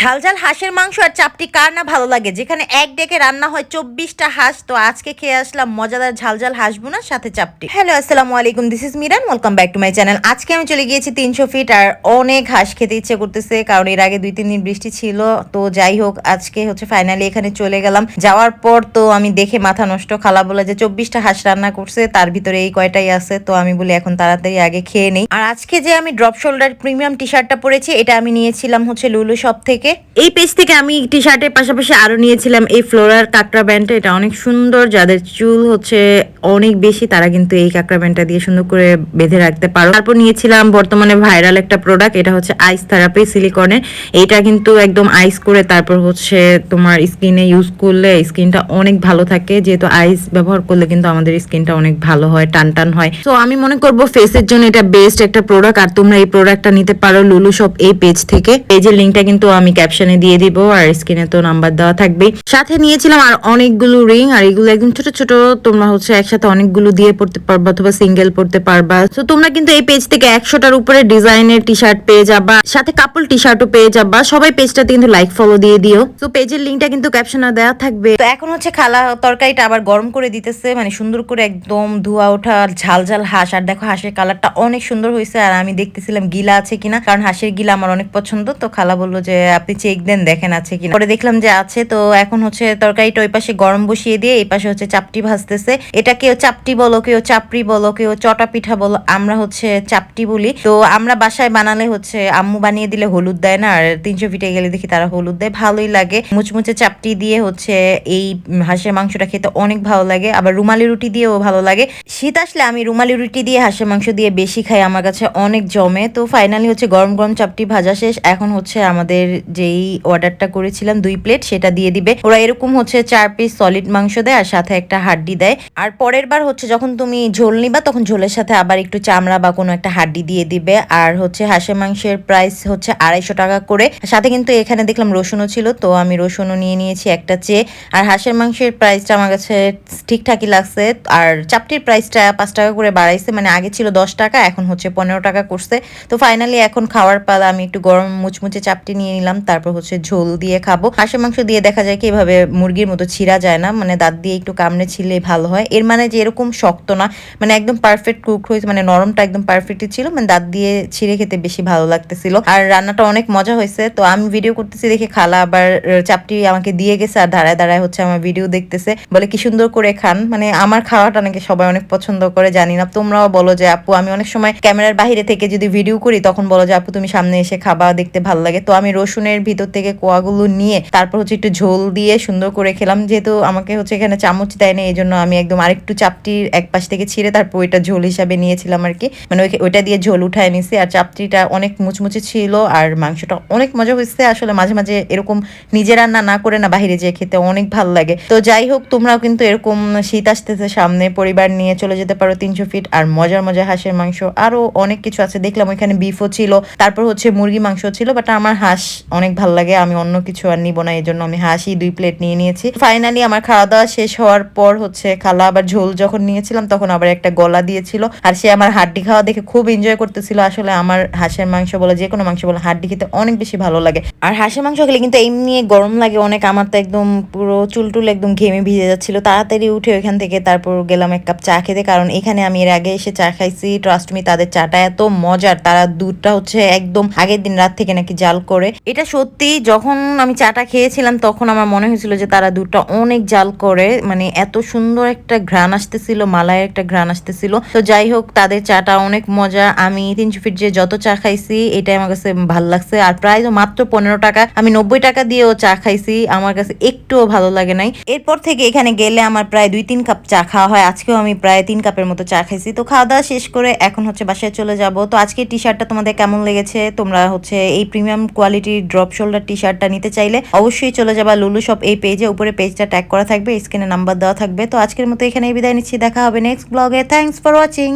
ঝালঝাল হাঁসের মাংস আর চাপটি কার না ভালো লাগে? যেখানে এক ডেকে রান্না হয় চব্বিশটা হাঁস, তো আজকে খেয়ে আসলাম মজাদার ঝালঝাল হাঁস বোনার সাথে চাপটি। হ্যালো, আসসালামু আলাইকুম this is Miran welcome back to my channel আজকে আমি চলে গিয়েছি তিনশো ফিট আর অনেক হাঁস খেতে ইচ্ছে করতেছে, কারণ এর আগে দুই তিন দিন বৃষ্টি ছিল, তো যাই হোক, আজকে হচ্ছে ফাইনালি এখানে চলে গেলাম। যাওয়ার পর তো আমি দেখে মাথা নষ্ট, খালা বলে যে চব্বিশটা হাঁস রান্না করছে, তার ভিতরে এই কয়টাই আছে, তো আমি বলি এখন তাড়াতাড়ি আগে খেয়ে নেই। আর আজকে যে আমি ড্রপ শোল্ডার প্রিমিয়াম টি শার্টটা পরেছি, এটা আমি নিয়েছিলাম হচ্ছে লুলু শপ থেকে। এই পেজ থেকে আমি টি শার্টের পাশাপাশি আরও নিয়েছিলাম এই ফ্লোরার কাকড়া ব্যান্ডটা। এটা অনেক সুন্দর, যাদের চুল হচ্ছে অনেক বেশি, তারা কিন্তু এই কাকড়া ব্যান্ডটা দিয়ে সুন্দর করে বেঁধে রাখতে পারো। তারপর নিয়েছিলাম বর্তমানে ভাইরাল একটা প্রোডাক্ট এটা হচ্ছে আইস থেরাপি সিলিকনের এটা কিন্তু একদম আইস করে তারপর হচ্ছে তোমার স্কিনে ইউজ করলে স্কিনটা অনেক ভালো থাকে। যেহেতু আইস ব্যবহার করলে কিন্তু আমাদের স্কিনটা অনেক ভালো হয় টান টান হয়। তো আমি মনে করব ফেসের জন্য এটা বেস্ট একটা প্রোডাক্ট আর তোমরা এই প্রোডাক্টটা নিতে পারো লুলু শপ এই পেজ থেকে। পেজের লিঙ্কটা কিন্তু আমি ক্যাপশনে দিয়ে দিব আর স্ক্রিনে তো নাম্বার দেওয়া থাকবে সাথে নিয়েছিলাম আর অনেকগুলো রিং আর এগুলো একদম ছোট ছোট, তোমরা হচ্ছে একসাথে অনেকগুলো দিয়ে পড়তে পারবা অথবা সিঙ্গেল পড়তে পারবা। তো তোমরা কিন্তু এই পেজ থেকে একশোটার উপরে ডিজাইনের টি শার্ট পেয়ে যাবা, সাথে কাপল টি শার্টও পেয়ে যাবা। সবাই পেজটাতে কিন্তু লাইক ফলো দিয়ে দিও। তো পেজের লিঙ্কটা কিন্তু ক্যাপশনে দেওয়া থাকবে। তো এখন হচ্ছে খালা তরকারিটা আবার গরম করে দিতেছে মানে সুন্দর করে একদম ধোয়া ওঠা, ঝাল ঝাল হাঁস। আর দেখো হাঁসের কালারটা অনেক সুন্দর হয়েছে, আর আমি দেখতেছিলাম গিলা আছে কিনা, কারণ হাঁসের গিলা আমার অনেক পছন্দ। তো খালা বলল যে আপনি চেক দেন, দেখেন আছে কিনা। পরে দেখলাম যে আছে, তো এখন হচ্ছে তরকারিটা ওই পাশে গরম বসিয়ে দিয়ে এই পাশে হচ্ছে চাপটি ভাজতেছে। এটা কেউ চাপটি বলো, কেউ চাপড়ি বলো, কেউ চটা পিঠা বলো, আমরা হচ্ছে চাপটি বলি। তো আমরা বাসায় বানালে হচ্ছে আম্মু বানিয়ে দিলে হলুদ দেয় না, আর তিনশো ফিটে গেলে দেখি তারা হলুদ দেয়, ভালোই লাগে। মুচমুচে চাপটি দিয়ে হচ্ছে এই হাঁসের মাংসটা খেতে অনেক ভালো লাগে, আবার রুমালি রুটি দিয়েও ভালো লাগে। শীত আসলে আমি রুমালি রুটি দিয়ে হাঁসের মাংস দিয়ে বেশি খাই, আমার কাছে অনেক জমে। তো ফাইনালি হচ্ছে গরম গরম চাপটি ভাজা শেষ, এখন হচ্ছে আমাদের যেই অর্ডারটা করেছিলাম দুই প্লেট, সেটা দিয়ে দিবে। ওরা এরকম হচ্ছে চার পিস সলিড মাংস দেয় আর সাথে একটা হাড্ডি দেয়। আর পরের বার হচ্ছে যখন তুমি ঝোল নিবা, তখন ঝোলের সাথে আবার একটু চামড়া বা কোনো একটা হাড্ডি দিয়ে দিবে। আর হচ্ছে হাঁসের মাংসের প্রাইস হচ্ছে আড়াইশো টাকা করে। সাথে কিন্তু এখানে দেখলাম রসুনও ছিল, তো আমি রসুনও নিয়ে নিয়েছি একটা চেয়ে। আর হাঁসের মাংসের প্রাইসটা আমার কাছে ঠিকঠাকই লাগছে। আর চাপটির প্রাইসটা পাঁচ টাকা করে বাড়াইছে মানে আগে ছিল দশ টাকা, এখন হচ্ছে পনেরো টাকা করছে। তো ফাইনালি এখন খাওয়ার পালা আমি একটু গরম মুচমুচে চাপটি নিয়ে নিলাম। তারপর হচ্ছে ঝোল দিয়ে খাব। হাঁসের মাংস দিয়ে দেখা যায় কি, এভাবে মুরগির মতো ছিঁড়া যায় না মানে দাঁত দিয়ে একটু কামড়ে ছিলে ভালো হয়। এর মানে যে এরকম শক্ত না মানে একদম পারফেক্ট কুক হয়েছে মানে নরমটা একদম পারফেক্টই ছিল মানে দাঁত দিয়ে ছিঁড়ে খেতে বেশি ভালো লাগতেছিল। আর রান্নাটা অনেক মজা হয়েছে, তো আমি ভিডিও করতেছি দেখে খালা আবার চাপটি আমাকে দিয়ে গেছে আর দাঁড়ায় দাঁড়ায় হচ্ছে আমার ভিডিও দেখতেছে। বলে, কি সুন্দর করে খান। মানে আমার খাওয়াটা নাকি সবাই অনেক পছন্দ করে, জানি না। তোমরাও বলো যে, আপু, আমি অনেক সময় ক্যামেরার বাইরে থেকে যদি ভিডিও করি, তখন বলো যে, আপু, তুমি সামনে এসে খাবার দেখতে ভালো লাগে। তো আমি রসুনের ভিতর থেকে কোয়াগুলো নিয়ে তারপর হচ্ছে একটু ঝোল দিয়ে সুন্দর করে খেলাম। যেহেতু আমাকে হচ্ছে এখানে চামচ দেয় না এই জন্য আমি একদম আরেকটু চাপটির এক পাশ থেকে ছিঁড়ে তারপর ওইটা ঝোল হিসাবে নিয়েছিলাম আর কি। মানে ওইটা দিয়ে ঝোল উঠায় নিছি আর চাপটিটা অনেক মুচমুচে ছিল আর মাংসটা অনেক মজা হয়েছে। আসলে মাঝে মাঝে এরকম নিজে রান্না না করে না বাইরে যেয়ে খেতে অনেক ভালো লাগে। তো যাই হোক, তোমরাও কিন্তু এরকম শীত আসতেছে, সামনে পরিবার নিয়ে চলে যেতে পারো তিনশো ফিট আর মজার মজার হাঁসের মাংস। আরও অনেক কিছু আছে, দেখলাম ওইখানে বিফও ছিল, তারপর হচ্ছে মুরগি মাংস ছিল বাট আমার হাঁস অনেক ভালো লাগে, আমি অন্য কিছু আর নিব না এই জন্য আমি হাসি, দুই প্লেট নিয়ে নিয়েছি। ফাইনালি আমার খাওয়া দাওয়া শেষ হওয়ার পর হচ্ছে খালা আবার ঝোল যখন নিয়েছিলাম তখন আবার একটা গলা দিয়েছিল আর সে আমার হাড্ডি খাওয়া দেখে খুব এনজয় করতেছিল। আসলে আমার হাঁসের মাংস বলে, যে কোনো মাংস বলে, হাড্ডি খেতে অনেক বেশি ভালো লাগে। আর হাঁসের মাংস খেলে কিন্তু এমনি গরম লাগে, অনেক আমার তো একদম পুরো চুলটুল একদম ঘেমে ভিজে যাচ্ছিল। তাড়াতাড়ি উঠে ওইখান থেকে তারপর গেলাম এক কাপ চা খেতে, কারণ এখানে আমি এর আগে এসে চা খাইছি ট্রাস্ট মি তাদের চাটা এত মজার, তারা দুধটা হচ্ছে একদম আগের দিন রাত থেকে নাকি জাল করে। এটা সত্যি যখন আমি চাটা খেয়েছিলাম, তখন আমার মনে হয়েছিল যে তারা দুধটা অনেক জাল করে মানে এত সুন্দর একটা ঘ্রাণ আসতেছিল মালায় একটা ঘ্রাণ আসতেছিল। তো যাই হোক, তাদের চাটা অনেক মজা। আমি তিনশো ফিট যে যত চা খাইছি, এটাই আমার কাছে ভালো লাগছে। আর প্রায় তো মাত্র পনেরো টাকা, আমি নব্বই টাকা দিয়েও চা খাইছি, আমার কাছে একটুও ভালো লাগে নাই। এরপর থেকে এখানে গেলে আমার প্রায় দুই তিন কাপ চা খাওয়া হয়। আজকেও আমি প্রায় তিন কাপের মতো চা খাইছি। তো খাওয়া দাওয়া শেষ করে এখন হচ্ছে বাসায় চলে যাব। তো আজকে টি শার্টটা তোমাদের কেমন লেগেছে? তোমরা হচ্ছে এই প্রিমিয়াম কোয়ালিটির ড্রপ শোল্ডার টি শার্টটা নিতে চাইলে অবশ্যই চলে যাবা লুলু শপ এই পেজে। উপরে পেজটা ট্যাগ করা থাকবে স্ক্রিনে নাম্বার দেওয়া থাকবে। তো আজকের মতো এখানেই বিদায় নিচ্ছি, দেখা হবে নেক্সট ব্লগে থ্যাংকস ফর ওয়াচিং